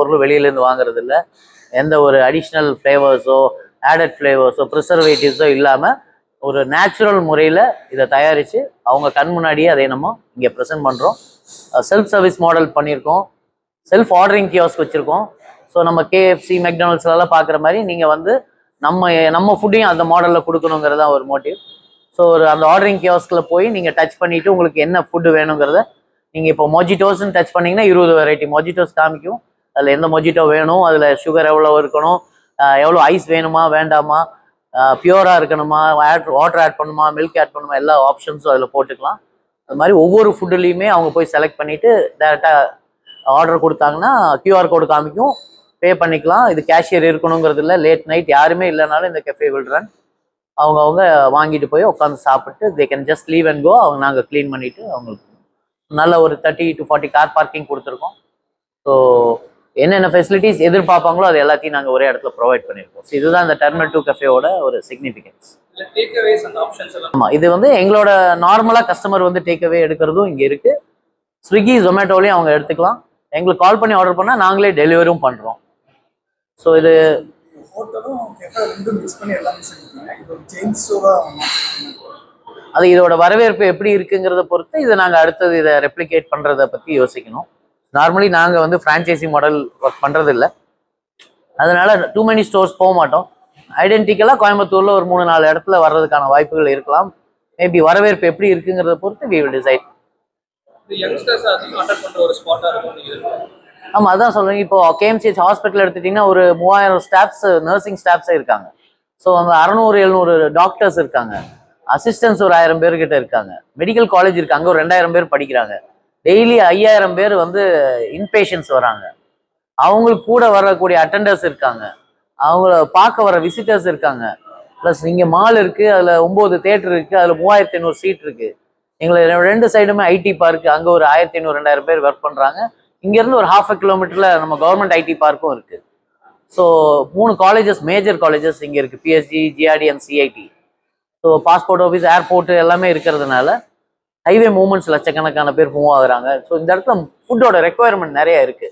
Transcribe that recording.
பொருள் வெளியிலேருந்து வாங்குறது இல்லை எந்த ஒரு அடிஷ்னல் ஃப்ளேவர்ஸோ ஆடட் ஃப்ளேவர்ஸோ ப்ரிசர்வேட்டிவ்ஸோ இல்லாமல் ஒரு நேச்சுரல் முறையில் இதை தயாரித்து அவங்க கண் முன்னாடியே அதை நம்ம இங்கே ப்ரெசென்ட் பண்ணுறோம் செல்ஃப் சர்வீஸ் மாடல் பண்ணியிருக்கோம். செல்ஃப் ஆர்டரிங் கியாஸ்க் வச்சுருக்கோம். ஸோ நம்ம கேஎஃப்சி மெக்டானல்ஸ்லலாம் பார்க்குற மாதிரி நீங்கள் வந்து நம்ம நம்ம ஃபுட்டையும் அந்த மாடலில் கொடுக்கணுங்கிறது தான் ஒரு மோட்டிவ் ஸோ ஒரு அந்த ஆர்டரிங் கியாஸ்கில் போய் நீங்கள் டச் பண்ணிவிட்டு உங்களுக்கு என்ன ஃபுட்டு வேணுங்கிறத நீங்கள் இப்போ மொஜிட்டோஸ்ன்னு டச் பண்ணீங்கன்னா இருபது வெரைட்டி மொஜிட்டோஸ் காமிக்கும். அதில் எந்த மொஜிட்டோ வேணும் அதில் சுகர் எவ்வளோ இருக்கணும் எவ்வளோ ஐஸ் வேணுமா வேண்டாமா பியூராக இருக்கணுமா ஆட் வாட்டர் ஆட் பண்ணுமா மில்க் ஆட் பண்ணுமா எல்லா ஆப்ஷன்ஸும் அதில் போட்டுக்கலாம். அது மாதிரி ஒவ்வொரு ஃபுட்டுலேயுமே அவங்க போய் செலக்ட் பண்ணிவிட்டு டேரெக்டாக ஆர்டர் கொடுத்தாங்கன்னா கியூஆர் கோடு காமிக்கும் பே பண்ணிக்கலாம். இது கேஷியர் இருக்கணுங்கிறது இல்லை லேட் நைட் யாருமே இல்லைனாலும் இந்த கெஃபே வில் ரன் அவங்க அவங்க வாங்கிட்டு போய் உட்காந்து சாப்பிட்டு they can just leave and go அவங்க நாங்கள் க்ளீன் பண்ணிவிட்டு அவங்களுக்கு நல்ல ஒரு thirty to forty car parking கொடுத்துருக்கோம். ஸோ என்னென்ன ஃபெசிலிட்டிஸ் எதிர்பார்ப்பாங்களோ அது எல்லாத்தையும் நாங்கள் ஒரே இடத்துல ப்ரொவைட் பண்ணியிருக்கோம் ஸோ இதுதான் இந்த டெர்மினல் டூ கஃபேவோட ஒரு சிக்னிஃபிகன்ஸ் இல்ல டேக் அவேஸ் அந்த ஆப்ஷன்ஸ் எல்லாம். ஆமாம் இது வந்து எங்களோட நார்மலாக கஸ்டமர் வந்து டேக்அவே எடுக்கிறதும் இங்கே இருக்குது ஸ்விக்கி ஜொமேட்டோலையும் அவங்க எடுத்துக்கலாம். எங்களுக்கு கால் பண்ணி ஆர்டர் பண்ணால் நாங்களே டெலிவரியும் பண்ணுறோம் ஸோ இது அது இதோட வரவேற்பு எப்படி இருக்குங்கிறத பொறுத்து இதை நாங்கள் அடுத்தது இதை ரெப்ளிகேட் பண்ணுறதை பற்றி யோசிக்கணும். நார்மலி நாங்கள் வந்து ஃப்ரான்ச்சைசி மாடல் ஒர்க் பண்ணுறது இல்லை அதனால டூ many ஸ்டோர்ஸ் போக மாட்டோம். ஐடென்டிக்கலாக கோயம்புத்தூரில் ஒரு மூணு நாலு இடத்துல வர்றதுக்கான வாய்ப்புகள் இருக்கலாம். மேபி வரவேற்பு எப்படி இருக்குங்கிறத பொறுத்து வி வில் டிசைட். ஆமாம் அதான் சொல்றேன். இப்போ கேஎம்சிஹெச் ஹாஸ்பிட்டல் எடுத்துட்டிங்கன்னா ஒரு மூவாயிரம் ஸ்டாஃப்ஸ் நர்சிங் ஸ்டாஃப்ஸே இருக்காங்க. ஸோ அங்கே அறநூறு எழுநூறு டாக்டர்ஸ் இருக்காங்க. அசிஸ்டன்ஸ் ஒரு ஆயிரம் பேர் கிட்ட இருக்காங்க. மெடிக்கல் காலேஜ் இருக்கு. அங்கே ஒரு ரெண்டாயிரம் பேர் படிக்கிறாங்க. டெய்லி ஐயாயிரம் பேர் வந்து இன்பேஷன்ஸ் வராங்க. அவங்களுக்கு கூட வரக்கூடிய அட்டெண்டர்ஸ் இருக்காங்க. அவங்கள பார்க்க வர விசிட்டர்ஸ் இருக்காங்க. ப்ளஸ் இங்கே மால் இருக்குது அதில் ஒம்பது தேட்டர் இருக்குது அதில் மூவாயிரத்தி ஐநூறு சீட் இருக்குது எங்களை ரெண்டு சைடுமே ஐடி பார்க்கு அங்கே ஒரு ஆயிரத்தி ஐநூறு ரெண்டாயிரம் பேர் ஒர்க் பண்ணுறாங்க இங்கேருந்து ஒரு ஹாஃப் அ கிலோமீட்டரில் நம்ம கவர்மெண்ட் ஐடி பார்க்கும் இருக்குது ஸோ மூணு காலேஜஸ் மேஜர் காலேஜஸ் இங்கே இருக்குது PSG GRT and CIT so passport office airport எல்லாமே இருக்கிறதுனால ஹைவே மூமெண்ட்ஸ் லட்சக்கணக்கான பேர் மூவ் ஆகுறாங்க. ஸோ இந்த இடத்துல ஃபுட்டோட ரெக்குவயர்மெண்ட் நிறைய இருக்கு.